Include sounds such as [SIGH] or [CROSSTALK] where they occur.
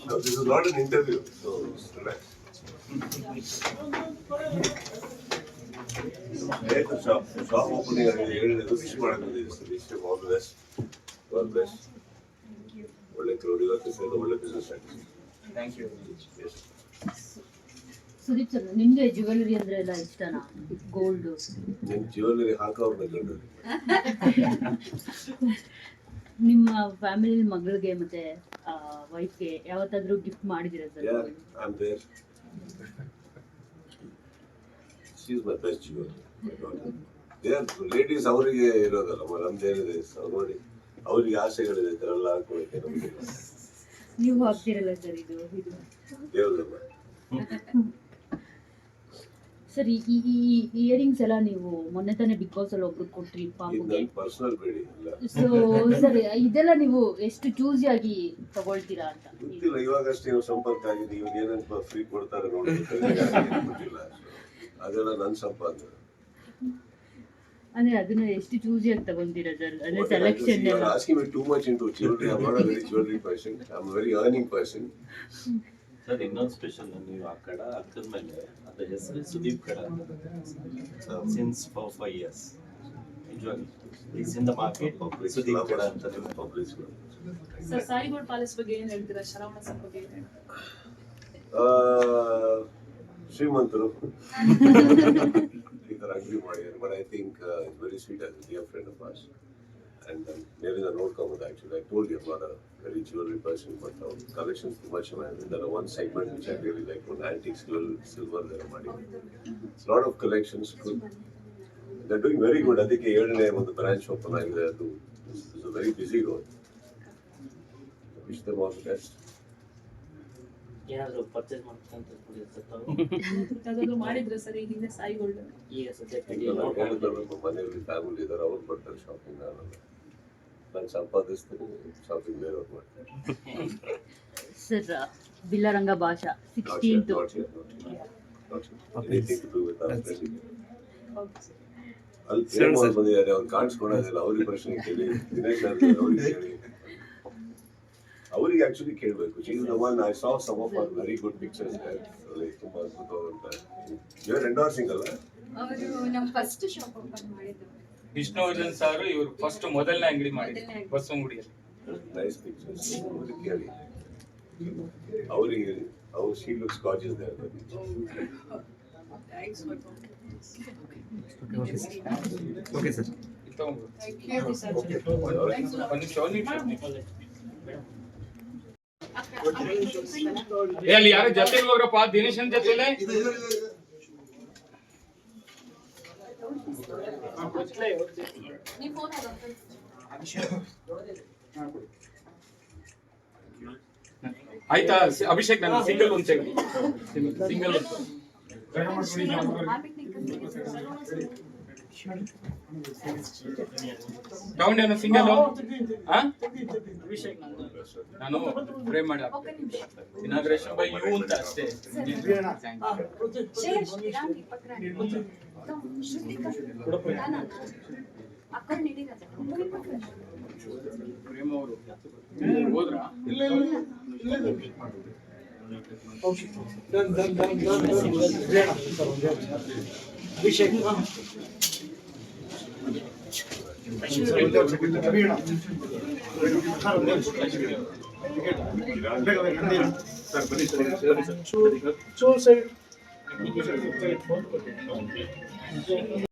No, this is not an interview, so relax. ಆಯ್ತು shop shop opening ಆಗಿದೆ ಹೇಳಿದ್ದು wish ಮಾಡೋದು wish all best all best ಒಳ್ಳೆ crowd ಇವತ್ತು ಒಳ್ಳೆ ಬಿಸ್ನೆಸ್ ಆಗಿದೆ ಥ್ಯಾಂಕ್ ಯು ಸುದೀಪ್ ಸರ್ ನಿಮ್ಗೆ ಜ್ಯುವೆಲರಿ ಅಂದ್ರೆ ಎಲ್ಲ ಇಷ್ಟನಾ? ಗೋಲ್ಡ್ ನಿಮ್ ಜುವೆಲ್ಲರಿ ಹಾಕೋರ್ನ ಕಂಡ್ರಿ ನಿಮ್ಮ ಫ್ಯಾಮಿಲಿ ಮಗಳಿಗೆ ಮತ್ತೆ ವೈಫ್ಗೆ ಯಾವತ್ತಾದ್ರೂ gift ಮಾಡಿದಿರಾ sir? Yeah, I'm there. She's ಅವರಿಗೆ ಇರೋದಲ್ಲ ಅವರಿಗೆ ನಮ್ದೇನಿದೆ ನೋಡಿ. ಅವರಿಗೆ ಆಸೆಗಳಿದೆ ಇದೆಲ್ಲ ಹಾಕೋಕೆ ನಮ್ಗೆ. [LAUGHS] ನೀವು ಹಾಕ್ತಿರಲ್ಲ ಸರ್ ಇದು ಇದು? ದೇವ್ರದಮ್ಮ. [LAUGHS] ಸರ್ ಈ ಈ ಇಯರಿಂಗ್ಸ್ ಎಲ್ಲ ನೀವು ಮೊನ್ನೆ ತಾನೇ ಬಿಗ್ ಬಾಸ್ ಅಲ್ಲಿ ಒಬ್ರು ಕೊಟ್ರಿ ಪಾಪುಗೆ. ಪರ್ಸನಲ್ ಬೇಡಿ ಸೊ ಸರ್ ಇದೆಲ್ಲ ನೀವು ಎಷ್ಟು ಚೂಸಿ ಆಗಿ ತಗೊಳ್ತೀರಾ ಅಂತ? ಗೊತ್ತಿಲ್ಲ ಇವಾಗಷ್ಟೇ ಅಷ್ಟೇ ಸಂಪರ್ಕ ಆಗಿದೆ ಇವಾಗ ಏನಂತ ಫ್ರೀ ಕೊಡ್ತಾರೆ ನೋಡಿ. ಗೊತ್ತಿಲ್ಲ ಅದೆಲ್ಲ ನನ್ನ ಸಂಪಾದನೆ ಅಂದ್ರೆ ಅದನ್ನ ಎಷ್ಟು ಚೂಸಿ ಆಗಿ ತಗೊಂತೀರಾ ಸರ್ ಅಂದ್ರೆ ಸೆಲೆಕ್ಷನ್ ಎಲ್ಲ. asking too much into jewellery. I'm not a very jewelry person I'm a very earning person. Sir ಇನ್ನೊಂದು ಸ್ಪೆಷಲ್ ನೀವು ಆ ಕಡ ಹಾಕಿದ ಮೇಲೆ ಅದ್ರ ಹೆಸರು ಸುದೀಪ್ ಕಡ ಸಿನ್ಸ್ ಫಾರ್ ಫೈವ್ ಇಯರ್ಸ್ ನಿಜವಾಗಿ. Is in the market Sudeep ಕಡ ಅಂತ ನಿಮ್ಮ. ಸರ್ ಪ್ಯಾಲೇಸ್ ಬಗ್ಗೆ ಏನು ಹೇಳ್ತೀರಾ? ಶರವಣ ಸರ್ ಬಗ್ಗೆ ಏನ್ ಶ್ರೀಮಂತರು. ಈ ಥರ ಅಗ್ರಿ ಮಾಡಿದ್ದಾರೆ but I think it's very sweet as dear friend of us and ನೇರಿಂದ ನೋಡ್ಕೊಬೋದು actually I told you about very jewellery person but ಅವ್ರ ಕಲೆಕ್ಷನ್ಸ್ ತುಂಬ ಚೆನ್ನಾಗಿದೆ one segment which I really like ಒಂದು ಆ್ಯಂಟಿಕ್ಸ್ ಸಿಲ್ವರ್ ಎಲ್ಲ ಮಾಡಿ lot of collections good the doing very good ಅದಕ್ಕೆ ಏಳನೇ ಒಂದು ಬ್ರಾಂಚ್ ಓಪನ್ ಆಗಿದೆ ಅದು is a very busy road wish them all best ಏನಾದರೂ ಪರ್ಚೇಸ್ ಮಾಡ್ಬೇಕಂತ ಕೊಡಿ ಸರ್ ತಾವು? [LAUGHS] ಮಾಡಿದ್ರೆ ಸರ್ ಈ ಹಿಂದೆ ಸಾಯಿಗೋಲ್ಡ್ ಈಗ ಸದ್ಯಕ್ಕೆ ಈಗ ಮನೆಯಲ್ಲಿ ಫ್ಯಾಮಿಲಿ ಇದ್ದಾರೆ ಅವ್ರು ಬರ್ತಾರೆ ಶಾಪಿಂಗ್ ನಾನು ಸಂಪಾದಿಸ್ತೀನಿ ಶಾಪಿಂಗ್ ಸರ್ ಬಿಲ್ಲರಂಗ ಭಾಷಾ ಸಿಕ್ಸ್ಟೀನ್ತ್ ಅಲ್ಲಿ ಬಂದಿದ್ದಾರೆ ಅವ್ರು ಕಾಣಿಸ್ಕೊಳೋದಿಲ್ಲ. ಅವ್ರಿಗೆ ಪ್ರಶ್ನೆ ಕೇಳಿ ದಿನೇಶ್ ಅವ್ರಿಗೆ [LAUGHS] ಅವ್ರಿಗೆ ಕೇಳಿ. ಅವರಿಗೆ ಆಕ್ಚುಲಿ ಕೇಳಬೇಕು. She's the one I saw some of are very good pictures ತುಂಬಾ ಅದ್ಭುತವಾದಂತ ಯುವರ್ ಎಂಡೋರ್ಸಿಂಗ್ ಅಲ್ಲ ಅವರು ನಮ್ಮ ಫಸ್ಟ್ ಶಾಪ್ ಓಪನ್ ಮಾಡಿದ್ದು. ವಿಷ್ಣುವರ್ಧನ್ ಸರ್ ಇವರು ಫಸ್ಟ್ ಮೊದಲನೇ ಅಂಗಡಿ ಮಾಡಿದ್ರು ಮೊದಲನೇ ಅಂಗಡಿ. ಬಸವನಗುಡಿಯಲ್ಲಿ ನೈಸ್ ಪಿಕ್ಚರ್ಸ್ ಅವ್ರಿಗೆ ಕೇಳಿ ಅವರಿಗೆ ಅವ್ರು she looks gorgeous there thanks for okay sir ಇದು ತಗೊಂಡ್ಬಿಡು. ಥ್ಯಾಂಕ್ ಯು ಸರ್ ಒಂದ್ ನಿಮಿಷ ಒಂದ್ ನಿಮಿಷ ಏ ಅಲ್ಲಿ ಯಾರು ಜೊತೆಗೆ ಹೋಗ್ರಪ್ಪ ದಿನೇಶನ್ ಜೊತೆಲೆ ನೀವು ಫೋನ್ ಆಯ್ತಾ? ಅಭಿಷೇಕ್ ನಾನು ಸಿಂಗಲ್ ಒಂದ್ ಸೆಕೆಂಡ್ ಸಿಂಗಲ್ ತಗೊಂಡೇನು ಸಿಂಗಲ್ ನಾನು ಪ್ರೇ ಮಾಡಿ ಇನಾಗ್ರೇಷನ್ ಬೈ ಯು ಅಂತ ಅಷ್ಟೇ. ಪ್ರೇಮ ಅವರು. ಹೋದ್ರ? ಇಲ್ಲ ಅಭಿಷೇಕ್. చూసే చూసే